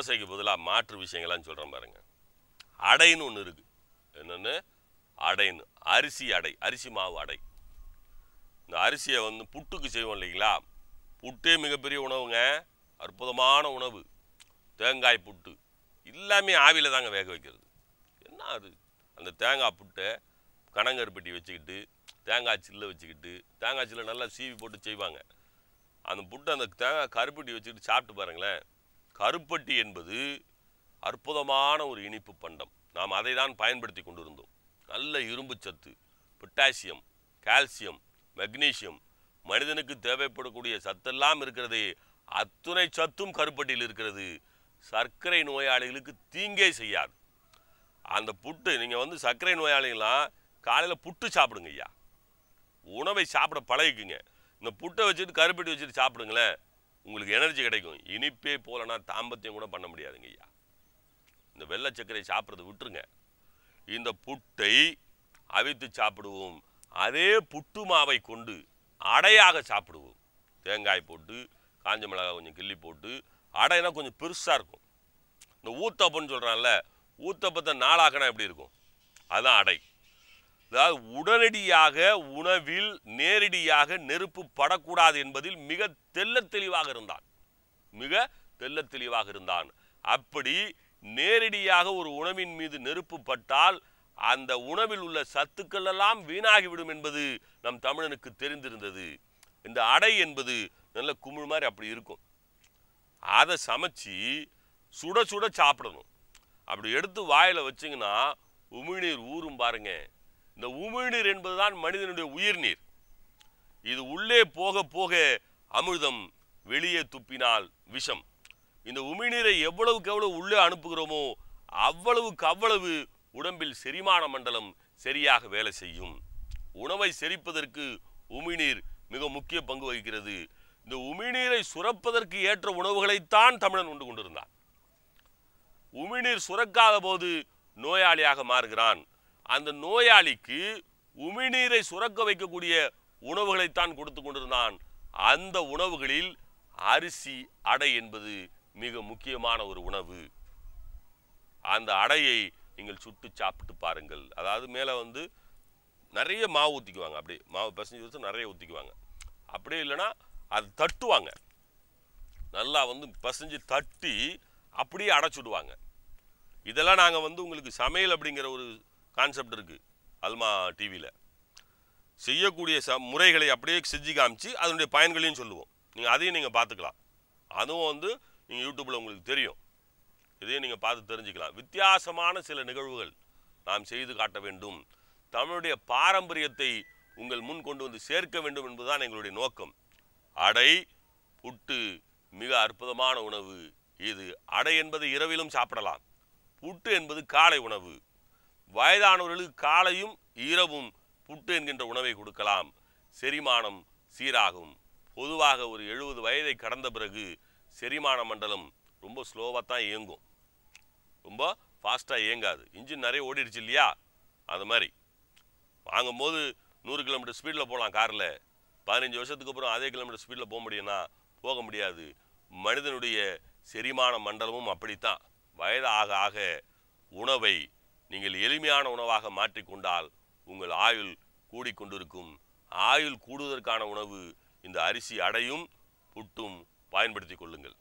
தோசைக்கு பதிலாக மாற்று விஷயங்கள்லாம் சொல்கிறேன் பாருங்க. அடைன்னு ஒன்று இருக்கு. என்னென்னு? அடைன்னு. அரிசி அடை. அரிசி மாவு அடை. இந்த அரிசியை வந்து புட்டுக்கு செய்வோம் இல்லைங்களா? புட்டே மிகப்பெரிய உணவுங்க. அற்புதமான உணவு. தேங்காய் புட்டு. எல்லாமே ஆவியில் தாங்க வேக வைக்கிறது. என்ன அது? அந்த தேங்காய் புட்டை கணங்கருப்பட்டி வச்சுக்கிட்டு தேங்காய் சில்லை வச்சுக்கிட்டு தேங்காய் சில்லை நல்லா சீவி போட்டு செய்வாங்க. அந்த புட்டை அந்த தேங்காய் கருப்பட்டி வச்சுக்கிட்டு சாப்பிட்டு பாருங்களேன். கருப்பட்டி என்பது அற்புதமான ஒரு இனிப்பு பண்டம். நாம் அதை தான் பயன்படுத்தி கொண்டிருந்தோம். நல்ல இரும்பு சத்து பொட்டாசியம் கால்சியம் மெக்னீசியம் மனிதனுக்கு தேவைப்படக்கூடிய சத்தெல்லாம் இருக்கிறது அத்துணை சத்தும் கருப்பட்டியில் இருக்கிறது. சர்க்கரை நோயாளிகளுக்கு தீங்கே செய்யாது. அந்த புட்டு நீங்கள் வந்து சர்க்கரை நோயாளிகளாம் காலையில் புட்டு சாப்பிடுங்க ஐயா. உணவை சாப்பிட பழகிக்குங்க. இந்த புட்டை வச்சுட்டு கருப்பட்டி வச்சுட்டு சாப்பிடுங்களேன். உங்களுக்கு எனர்ஜி கிடைக்கும். இனிப்பே போலனா தாம்பத்தியம் கூட பண்ண முடியாதுங்க ஐயா. இந்த வெள்ளை சர்க்கரை சாப்பிட்றத விட்டுருங்க. இந்த புட்டை அவித்து சாப்பிடுவோம். அதே புட்டு மாவை கொண்டு அடையாக சாப்பிடுவோம். தேங்காய் போட்டு காஞ்ச மிளகாய் கொஞ்சம் கிள்ளி போட்டு அடைனா கொஞ்சம் பெருசாக இருக்கும். இந்த ஊத்தப்பன்னு சொல்கிறான்ல ஊத்தப்பத்தை நாளாக்கினா எப்படி இருக்கும்? அதுதான் அடை. அதாவது உடனடியாக உணவில் நேரடியாக நெருப்பு படக்கூடாது என்பதில் மிக தெல்ல தெளிவாக இருந்தான். மிக தெல்ல தெளிவாக இருந்தான். அப்படி நேரடியாக ஒரு உணவின் மீது நெருப்பு பட்டால் அந்த உணவில் உள்ள சத்துக்கள் எல்லாம் வீணாகிவிடும் என்பது நம் தமிழனுக்கு தெரிந்திருந்தது. இந்த அடை என்பது நல்ல குமிழ் மாதிரி அப்படி இருக்கும். அதை சமைச்சு சுட சுட சாப்பிடணும். அப்படி எடுத்து வாயில் வச்சிங்கன்னா உமிழ்நீர் ஊறும் பாருங்க. இந்த உமிழ்நீர் என்பதுதான் மனிதனுடைய உயிர்நீர். இது உள்ளே போக போக அமிர்தம் வெளியே துப்பினால் விஷம். இந்த உமிழ்நீரை எவ்வளவுக்கு எவ்வளவு உள்ளே அனுப்புகிறோமோ அவ்வளவுக்கு அவ்வளவு உடம்பில் செரிமான மண்டலம் சரியாக வேலை செய்யும். உணவை செரிப்பதற்கு உமிழ்நீர் மிக முக்கிய பங்கு வகிக்கிறது. இந்த உமிழ்நீரை சுரப்பதற்கு ஏற்ற உணவுகளைத்தான் தமிழன் உண்டு கொண்டிருந்தான். உமிழ்நீர் சுரக்காத போது நோயாளியாக மாறுகிறான். அந்த நோயாளிக்கு உமிழ்நீரை சுரக்க வைக்கக்கூடிய உணவுகளைத்தான் கொடுத்து கொண்டிருந்தான். அந்த உணவுகளில் அரிசி அடை என்பது மிக முக்கியமான ஒரு உணவு. அந்த அடையை நீங்கள் சுட்டு சாப்பிட்டு பாருங்கள். அதாவது மேலே வந்து நிறைய மாவு ஊற்றிக்குவாங்க அப்படியே மாவு பிசைஞ்சு வச்சு நிறைய ஊற்றிக்குவாங்க அப்படியே இல்லைன்னா அது தட்டுவாங்க. நல்லா வந்து பிசைஞ்சு தட்டி அப்படியே அடைச்சிடுவாங்க. இதெல்லாம் நாங்கள் வந்து உங்களுக்கு சமையல் அப்படிங்கிற ஒரு கான்செப்ட் இருக்குது அல்மா டிவியில் செய்யக்கூடிய ச முறைகளை அப்படியே செஞ்சு காமிச்சு அதனுடைய பயன்களையும் சொல்லுவோம். நீங்கள் அதையும் நீங்கள் பார்த்துக்கலாம். அதுவும் வந்து நீங்கள் யூடியூப்பில் உங்களுக்கு தெரியும். இதையும் நீங்கள் பார்த்து தெரிஞ்சுக்கலாம். வித்தியாசமான சில நிகழ்வுகள் நாம் செய்து காட்ட வேண்டும். தமிழுடைய பாரம்பரியத்தை உங்கள் முன் கொண்டு வந்து சேர்க்க வேண்டும் என்பதுதான் எங்களுடைய நோக்கம். அடை புட்டு மிக அற்புதமான உணவு. இது அடை என்பது இரவிலும் சாப்பிடலாம். புட்டு என்பது காலை உணவு. வயதானவர்களுக்கு காலையும் ஈரவும் புட்டு என்கின்ற உணவை கொடுக்கலாம். செரிமானம் சீராகும். பொதுவாக ஒரு எழுபது வயதை கடந்த பிறகு செரிமான மண்டலம் ரொம்ப ஸ்லோவாக தான் இயங்கும். ரொம்ப ஃபாஸ்ட்டாக இயங்காது. இன்ஜின் நிறைய ஓடிடுச்சு இல்லையா? அது மாதிரி. வாங்கும்போது நூறு கிலோமீட்டர் ஸ்பீடில் போகலாம் காரில். பதினஞ்சு வருஷத்துக்கு அப்புறம் அதே கிலோமீட்டர் ஸ்பீடில் போக முடியும்னா போக முடியாது. மனிதனுடைய செரிமான மண்டலமும் அப்படித்தான். வயது ஆக ஆக உணவை நீங்கள் எளிமையான உணவாக மாற்றிக்கொண்டால் உங்கள் ஆயுள் கூடிக்கொண்டிருக்கும் ஆயுள் கூடுவதற்கான உணவு இந்த அரிசி அடையும் புட்டும் பயன்படுத்திக் கொள்ளுங்கள்.